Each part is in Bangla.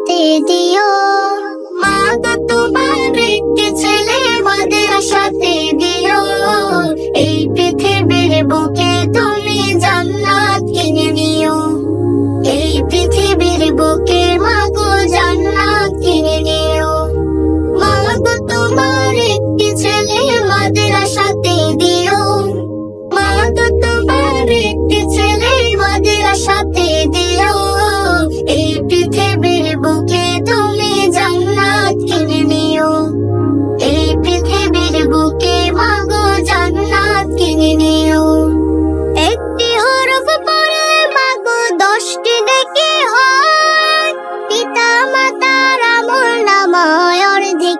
সাথে দিও। মা গো ছেলে মাদের সাথে দিও। এই পৃথিবীর বুকে তুমি জান্নাত কিনে নিও। এই পৃথিবীর বুকে মা গো, জান্নাত কিনে নিও। মা গো, তোমার ছেলে মাদের সাথে দিও।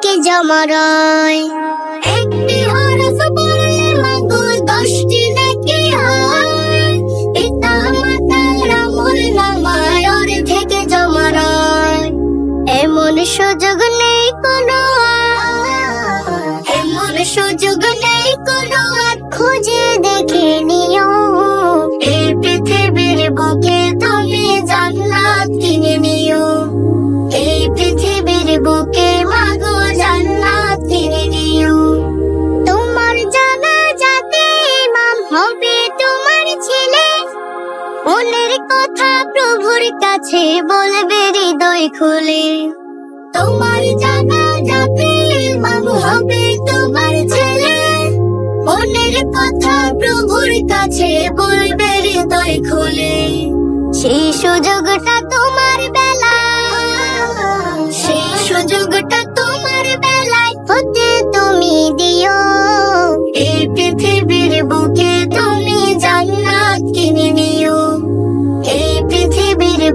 অর্ধেকে জমা রয় একটি হরফ পড়লে মাগো দশটি নাকি হয়। পিতা মাতার আমল নামায় থেকে জমা রয় এমন সুযোগ নেই কোনো কথা প্রভুর কাছে বলবে হৃদয় খুলে। তোমার জানা যাবে মামু হবে তোমার ছেলে। মনের কথা প্রভুর কাছে বলবে হৃদয় খুলে। সেই সুযোগটা